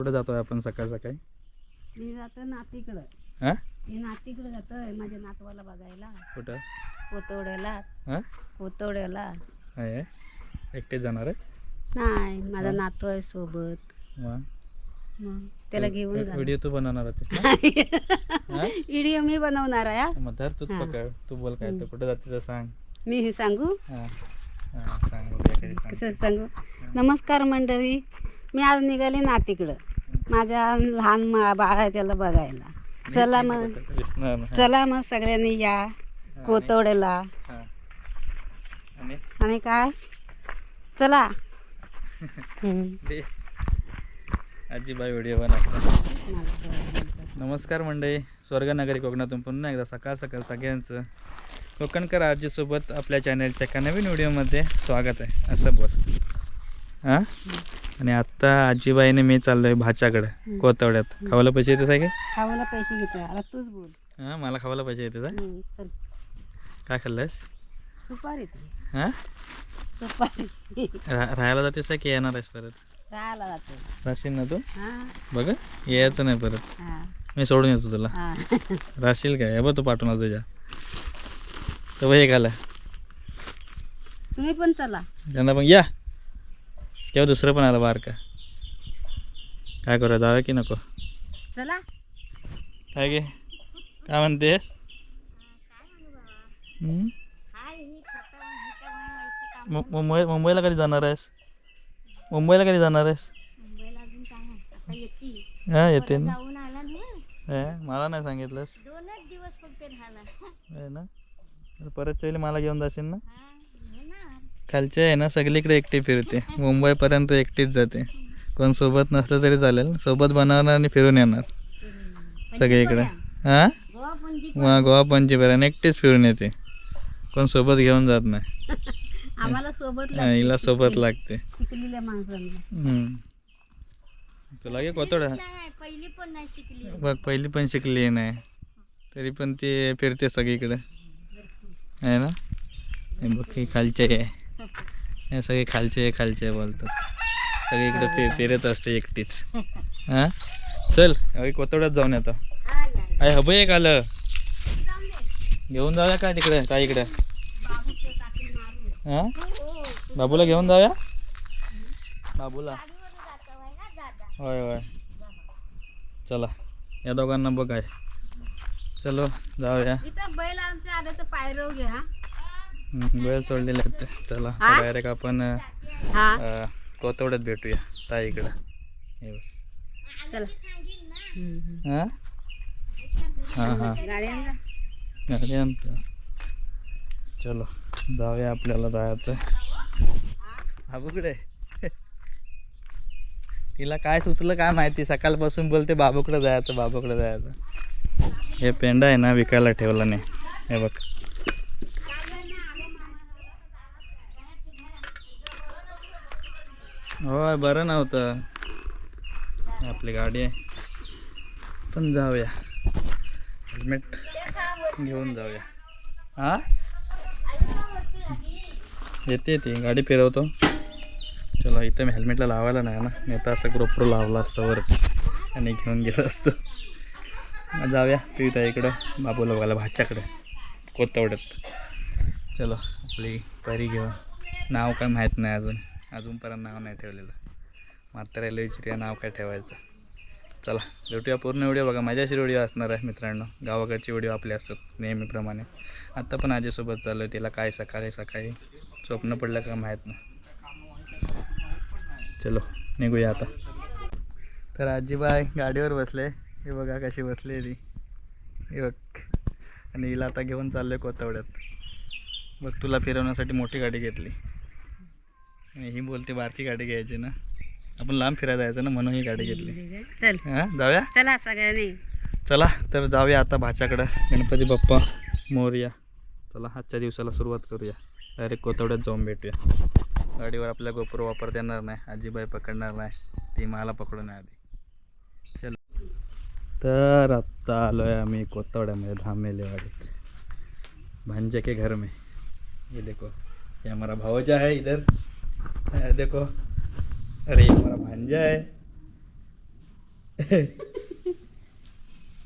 कुठे जातोय आपण सकाळ सकाळी? मी जातो नातीकडं. हा? मी नातीकडे जातोय माझ्या नातवाला बघायला. कुठं? पोतवड्याला हा? पोतवड्याला आहे? एकटेच जाणार आहे? नाही माझा नातू आहे सोबत. मग? मग त्याला घेऊन जा व्हिडिओ तू बनवणार हा? व्हिडिओ मी बनवणार आहे हा. मग धर तूच हा. पकड. तू बोल काय तर कुठे जाते तर सांग. मी हे सांगू? हा. हा सांग बघूया कधी सांग कसं सांगू? नमस्कार मंडळी मी आज निघाले नातीकडं. माझ्या लहान मा- बाळ आहे त्याला बघायला. चला मग. चला मग सगळ्यांनी या कोतवड्याला हा. आणि? काय? चला. आजीबाई व्हिडिओ बनव. नमस्कार मंडळी. स्वर्गनगरी कोकणातून पुन्हा एकदा सकाळ सकाळ सगळ्यांचं. कोकणकर आजीसोबत आपल्या चॅनलच्या एका नवीन व्हिडिओमध्ये स्वागत आहे. असं बोल. हां? आणि आत्ता आजीबाईने मी चाललो आहे भाच्याकडे कोतवड्यात. खावायला पैसे येते काय? खावायला पैसे घेतो. आता तूच बोल. हां मला खावायला पैसे येते काय? खाल्लंस? सुपारी हां? सुपारी. राहायला जातेस का की येणार आहेस परत? राहायला जातो. राहशील ना तू? हा. बघ यायचं नाही परत. हा. मी सोडून येतो तुला. हा. राहशील काय? हे बघ तू पाठवणार तुझ्या. तर एक आलं तुम्ही पण चला. त्यांना पण या. किंवा दुसरं पण आलं बार का काय करूया जाऊया की नको? चला. काय गे? काय म्हणतेस? हम्म? मु- मुंबई मुंबईला कधी जाणार आहेस? मुंबईला कधी जाणार आहेस? हा येते ना. मला नाही सांगितलंस. दोनच दिवस फक्त ना? परत चैली मला घेऊन जाशील ना? खालचे आहे ना सगळीकडे एकटी फिरते. मुंबईपर्यंत एकटीच जाते. कोण सोबत नसलं तरी चालेल. सोबत बनवणार आणि फिरून येणार. सगळीकडे. हां? मग गोवा पंचीपर्यंत एकटीच फिरून येते. कोण सोबत घेऊन जात नाही. आम्हाला सोबत हिला सोबत लागते. तुला घे कोतोड. बघ पहिली पण शिकली नाही. तरी पण ती फिरते सगळीकडे. आहे ना? हे बघ ही खालचे आहे. हे सगळे खालचे आहे, खालचे आहे सगळे इकडे फे फिरत असते एकटीच. हां? चल अरे जाऊन येतो. अरे हबं एक आलं. घेऊन जाऊया का तिकडे काय इकडे? हां? बाबूला घेऊन जाऊया? बाबूला. होय होय. चला या दोघांना बघाय. चलो जाऊया. बैल आमच्या आलं तर पायरव घ्या वेळ सोडलेले आहेत ते. चला? डायरेक्ट आपण कोतवड्यात भेटूया. ताईकडं. हे बघ. चला. हां? हां हां. गाड्यांना गाडी आणतो. चलो जाऊया आपल्याला जायचं. बाबूकडे तिला काय सुचलं काय माहिती. सकाळपासून बोलते बाबूकडे जायचं बाबूकडे जायचं. हे पेंडा आहे ना विकायला ठेवला नाही. हे बघ. होय बरं नव्हतं. आपली गाडी आहे. पण जाऊया. हेल्मेट घेऊन जाऊया. हा? येते ती गाडी फिरवतो. चला इथं मी हेल्मेटला लावायला नाही ना. मी तर असं ग्रोप्रो लावला असतं वरती आणि घेऊन गेलो असतो. मग जाऊया. तू इकडं. बाबूला बघायला भाच्याकडे. कोतवड्यात चलो आपली परी घेऊन. नाव काय माहीत नाही अजून. अजूनपर्यंत नाव नाही ठेवलेलं. म्हाताऱ्याला विचारूया नाव काय ठेवायचं? चला भेटूया पूर्ण व्हिडिओ बघा. माझ्याशी व्हिडिओ असणार आहे मित्रांनो. गावाकडचे व्हिडिओ आपले असतात नेहमीप्रमाणे. आत्ता पण आजीसोबत चालू आहे तिला काय सकाळी सकाळी स्वप्न पडलं का माहीत नाही. चलो निघूया आता. तर आजीबाई गाडीवर बसले. हे बघा कशी बसली ती. हे बघ. आणि हिला आता घेऊन चाललो आहे कोतावड्यात. बघ तुला फिरवण्यासाठी मोठी गाडी घेतली. ही बोलते बारकी गाडी घ्यायची ना. आपण लांब फिरायला जायचं ना म्हणून ही गाडी घेतली. चल. हां जाऊया? चला सगळ्यांनी. चला तर जाऊया आता भाच्याकडं. गणपती बाप्पा मोरया. चला आजच्या दिवसाला सुरुवात करूया. डायरेक्ट कोतवड्यात जाऊन भेटूया. गाडीवर आपल्या गोप्रो वापरता येणार नाही आजीबाई पकडणार नाही ती मला पकडून आहे आधी चल. तर आत्ता आलो आहे आम्ही कोतवड्यामध्ये धामेलेवाडीत. भांजे के घर में. ये देखो ये हमारा भावजा है इधर. देखो अरे हमारा भांजा है।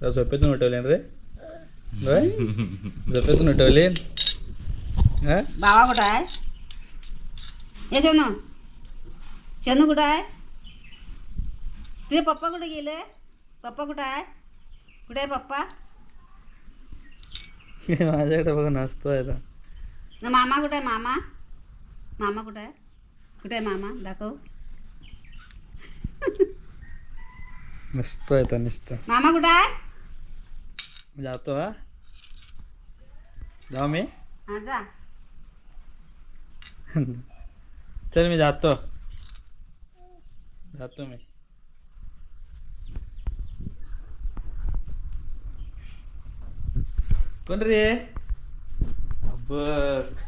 तुला झोपेतून उठवले रे? झोपेतून उठवले हा? बाबा कुठं आहे? ये शनू शनू कुठं आहे? तुझे पप्पा कुठे गेले? पप्पा कुठं आहे? कुठे आहे पप्पा? माझ्याकडे बघ नसतोय ना मामा कुठे आहे? मामा? मामा कुठे आहे? कुठे आहे मामा? दाखव. नसतोय आता नुसतं मामा कुठे आहे? जातो हा. जाऊ मी. हा जा. चल मी जातो. जातो मी. कोण रे? बघ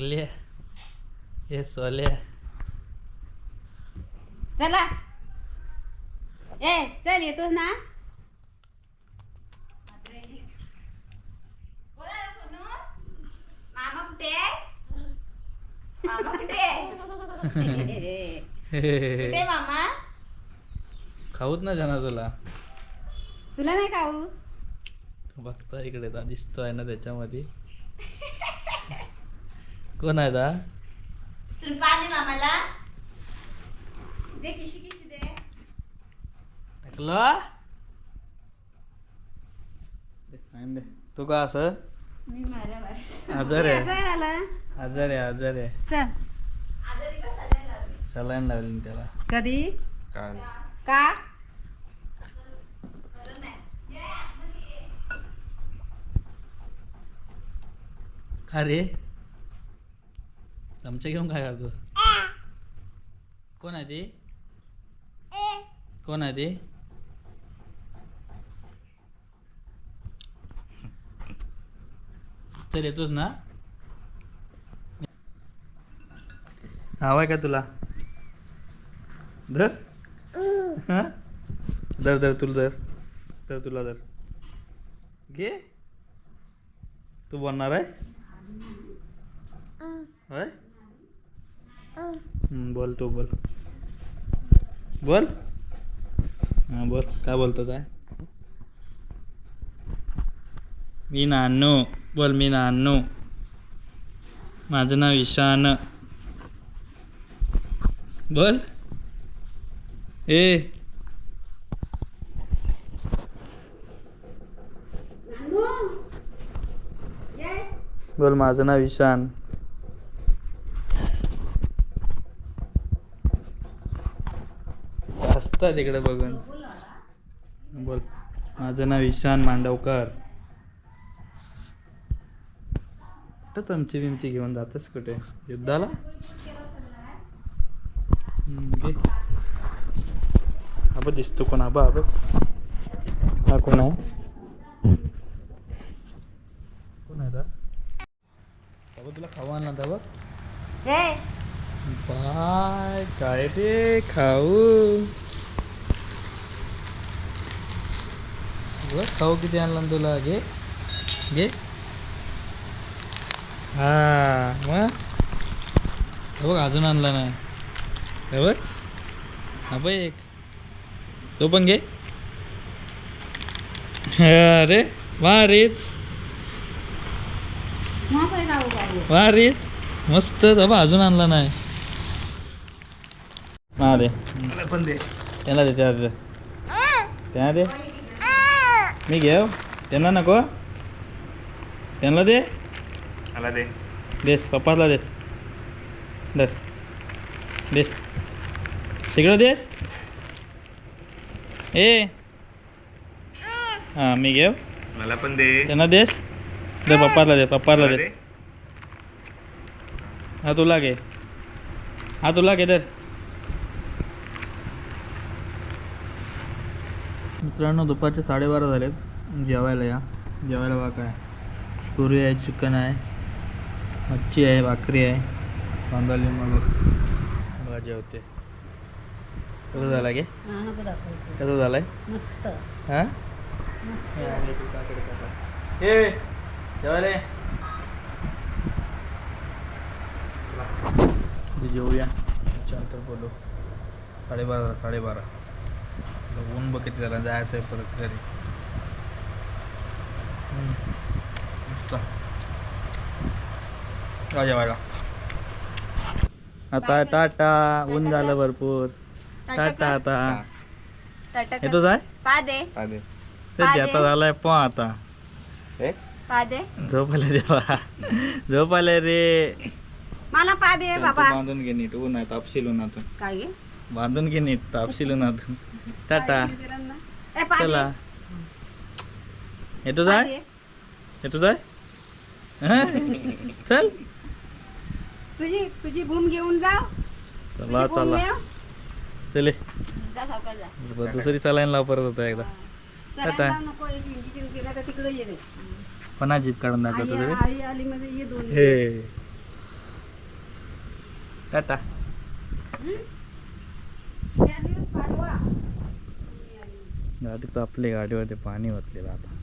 टकले. हे सोले. चला. ए चल येतोस ना? मामा कुठे मामा कुठे कुठे मामा? खाऊच ना जाणार तुला. तुला नाही खाऊ? बघतो इकडे दा दिसतोय ना त्याच्यामध्ये. कोण आहे दा? तुला पाणी मामाला. दे किशी किशी दे. टाकला दे, आण दे. तू का असं? मी मारा मारा. आजार आहे. असं झालं? आजार आहे आजार आहे. चल. सलाईन लावली ना त्याला. कधी? काल. का? का रे? चमचा घेऊन काय खातो कोण आहे ती? कोण आहे ती? चल येतोच ना? हवाय का तुला? धर. हा? धर धर तुला धर. धर तुला धर. घे. तू बनणार आहे? होय? बोल तू बोल. बोल. हां बोल. काय बोलतोच आहे? मी नानू बोल मी नानू माझं नाव ईशान. बोल. ए. बोल माझं नाव ईशान. असतं तिकडे बघून. बोल. माझं नाव ईशान मांडवकर. कुठं चमची बिमची घेऊन जातस कुठे? युद्धाला? बघ दिसतो कोण? हा बघ हा कोण आहे? कोण आहे बघ तुला खाऊ आणला ए बाय काय रे? खाऊ. बघ खाऊ किती आणला ना तुला घे घे हा मग बघ अजून आणला नाही बघ हा बघ एक तो पण घे अरे वा रेच वा रेच मस्त बाबा अजून आणला नाही हा दे पण दे त्यांना दे त्याला दे त्यांना दे मी घेऊ. त्यांना नको. त्यांना दे. मला दे. देस पप्पाला देस. दस. देस. तिकडं देस. ए. हां मी घेऊ. मला पण दे. त्यांना देस. दे पप्पाला दे पप्पाला मला दे. दे. हा तुला घे. हा तुला घे तर मित्रांनो दुपारचे साडेबारा झालेत. जेवायला या. जेवायला बघा काय. पुरी आहे चिकन आहे मच्छी आहे भाकरी आहे. कांदा लिंबू बघा जेवते कसं झालं गे? कसं झालंय? हां? ए जेवायला. जेवूया बोलू. साडेबारा साडेबारा. ऊन बघ किती झाला जायचं आहे परत घरी. जेवायला आता टाटा ऊन झालं भरपूर. टाटा आता. येतो जाय पादे. ते आता झालाय पण आता. पादे. झोपायला देवा. झोपायला रे. मला पादे बाबा. बांधून घे नीट. ऊन आहे तापशील उन्हातून. काय बांधून घे नीट तापशील उन्हातून टाटा. ए पादे चला. येतो जाय. येतो जाय हं? चल. तुझी तुझी भूम घेऊन जाव. चला चला. चले. दुसरी सलाईन लाव परत होता एकदा. टाटा. पणा जीप काढून दाखवतो तरी दोन हे. टाटा. गाडी तापली गाडीवरती पाणी ओतलेलं आता.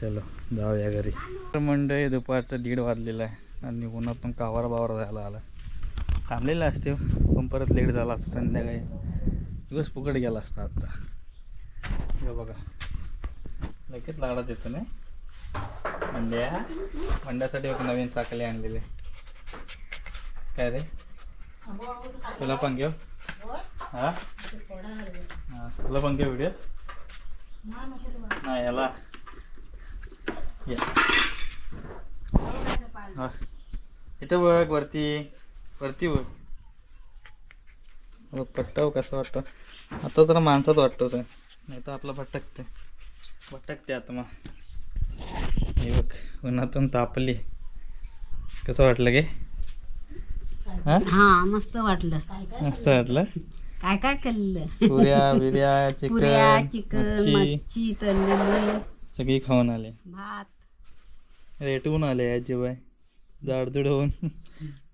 चलो जाऊया घरी. तर मंडळी दुपारचं दीड वाजलेलं आहे आणि उन्हातून कावारा बावर झाला आला थांबलेलं असते पण परत लेट झाला असतं संध्याकाळी दिवस फुकट गेला असता आत्ता हे बघा. लगेच लागला येतो ना? मंड्या मंड्यासाठी एक नवीन साखले आणलेले काय रे? तुला पण घेऊ? हा? हा, तुला पण घेऊ व्हिडिओ नाही याला. या. हा. इथं बघ वरती. वरती बघ. बघ, पट्टाव कसं वाटतं. आता जरा माणसात वाटतो ते. नाही तर आपलं भटकते भटकते आता मग. हे बघ उन्हातून तापली. कसं वाटलं गे? हा हा मस्त वाटलं. मस्त वाटलं? काय काय केलं पुऱ्या बिर्या पुऱ्या चिकन चिकन मच्छी तळलेली सगळी खाऊन आले. भात. रेटवून आले आजीबाई. जाडजूड होऊन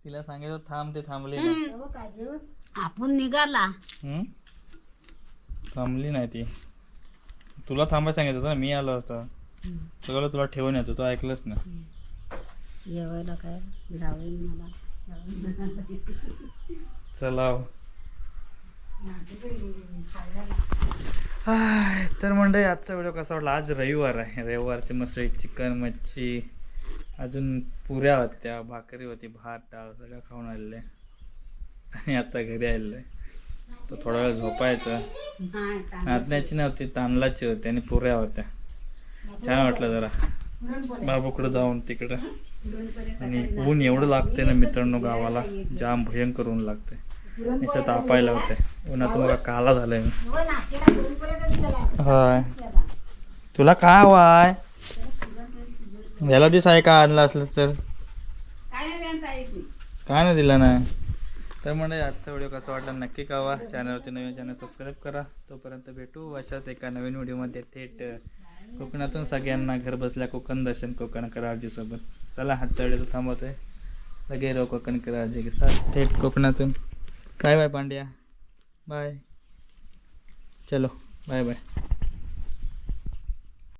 तिला सांगितलं थांब ते थांबले नाही. आपण निघाला. हम्म? थांबली नाही ती. तुला थांबायला सांगितलं होतं ना मी आलो होतो. सगळं तुला ठेवून येतो तो ऐकलंच ना जेवायला काय? जावं मला. चला. तर मंडळी आजचा व्हिडिओ कसा वाटला? आज रविवार आहे. रविवारची मस्त चिकन मच्छी अजून पुऱ्या होत्या भाकरी होती भात डाळ सगळं खाऊन आलेलं. आहे आणि आता घरी आलेलं आहे. तर थोडा वेळ झोपायचं. नाचण्याची नव्हती तांदळाची होती आणि पुऱ्या होत्या. छान वाटलं जरा. बाबूकडं जाऊन तिकडं? आणि ऊन एवढं लागते ना मित्रांनो गावाला. जाम भयंकर ऊन लागते तापायला होते उन्हातून बघा काला झालाय. होय तुला काय हवाय याला दिस आहे का आणलं असलं तर? काय नाही दिलं नाही. तर म्हणजे आजचा व्हिडिओ कसा वाटला नक्की कळवा. चॅनलवरती नवीन चॅनल सबस्क्राईब करा. तोपर्यंत भेटू अशाच एका नवीन व्हिडिओमध्ये. थेट कोकणातून सगळ्यांना घर बसल्या कोकण दर्शन कोकण कराजीसोबत चला हातच्या व्हिडिओ थांबवतोय. लगे रो कोकण कराजी के साथ. थेट कोकणातून. Bye bye Pandya. बाय. चलो बाय बाय.